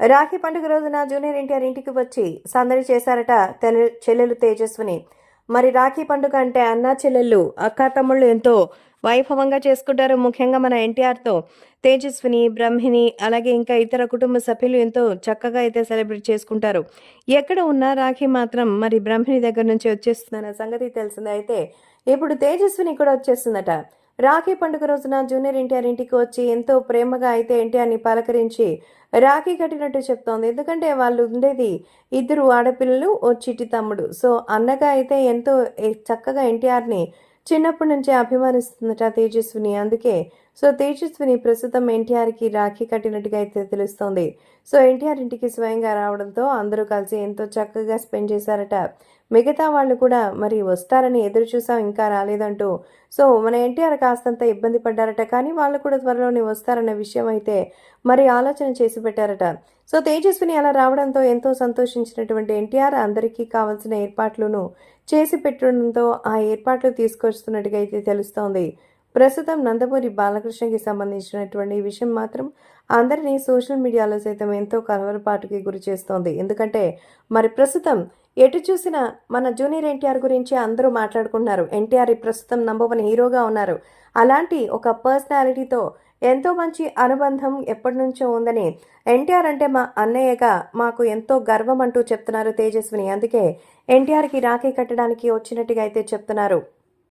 రాఖీ పండుగ రోజున జూనియర్ ఎన్టీఆర్ ఇంటికి వచ్చి సందడి చేశారట తెల- చెల్లెలు తేజస్విని. మరి రాఖీ పండుగ అంటే అన్నా చెల్లెళ్ళు అక్క తమ్ముళ్ళు ఎంతో వైభవంగా చేసుకుంటారు. ముఖ్యంగా మన ఎన్టీఆర్తో తేజస్విని బ్రహ్మిణి అలాగే ఇంకా ఇతర కుటుంబ సభ్యులు ఎంతో చక్కగా అయితే సెలబ్రేట్ చేసుకుంటారు. ఎక్కడ ఉన్నా రాఖీ మాత్రం మరి బ్రహ్మిణి దగ్గర నుంచి వచ్చేస్తుందన్న సంగతి తెలిసిందే. అయితే ఇప్పుడు తేజస్విని కూడా వచ్చేస్తుందట. రాఖీ పండుగ రోజున జూనియర్ ఎన్టీఆర్ ఇంటికి వచ్చి ఎంతో ప్రేమగా అయితే ఎన్టీఆర్ని పలకరించి రాఖీ కట్టినట్టు చెప్తోంది. ఎందుకంటే వాళ్ళు ఉండేది ఇద్దరు ఆడపిల్లలు ఓ చిట్టి తమ్ముడు. సో అన్నగా అయితే ఎంతో చక్కగా ఎన్టీఆర్ని చిన్నప్పటి నుంచే అభిమానిస్తుందట తేజస్విని. అందుకే సో తేజస్విని ప్రస్తుతం ఎన్టీఆర్కి రాఖీ కట్టినట్టుగా అయితే తెలుస్తోంది. సో ఎన్టీఆర్ ఇంటికి స్వయంగా రావడంతో అందరూ కలిసి ఎంతో చక్కగా స్పెండ్ చేశారట. మిగతా వాళ్ళు కూడా మరి వస్తారని ఎదురు చూసాం ఇంకా రాలేదంటూ. సో మన ఎన్టీఆర్ కాస్తంత ఇబ్బంది పడ్డారట కానీ వాళ్ళు కూడా త్వరలోనే వస్తారన్న విషయం అయితే మరి ఆలోచన చేసి పెట్టారట. సో తేజస్విని అలా రావడంతో ఎంతో సంతోషించినటువంటి ఎన్టీఆర్ అందరికీ కావాల్సిన ఏర్పాట్లను చేసి పెట్టడంతో ఆ ఏర్పాట్లు తీసుకొస్తున్నట్టుగా అయితే తెలుస్తోంది. ప్రస్తుతం నందమూరి బాలకృష్ణకి సంబంధించినటువంటి ఈ విషయం మాత్రం అందరినీ సోషల్ మీడియాలో సైతం ఎంతో కలవరపాటుకి గురి చేస్తోంది. ఎందుకంటే మరి ప్రస్తుతం ఎటు చూసినా మన జూనియర్ ఎన్టీఆర్ గురించి అందరూ మాట్లాడుకుంటున్నారు. ఎన్టీఆర్ ప్రస్తుతం నంబర్ వన్ హీరోగా ఉన్నారు. అలాంటి ఒక పర్సనాలిటీతో ఎంతో మంచి అనుబంధం ఎప్పటి నుంచో ఉందని ఎన్టీఆర్ అంటే మా అన్నయ్యగా మాకు ఎంతో గర్వం అంటూ చెప్తున్నారు తేజస్విని. అందుకే ఎన్టీఆర్కి రాఖీ కట్టడానికి వచ్చినట్టుగా అయితే చెప్తున్నారు.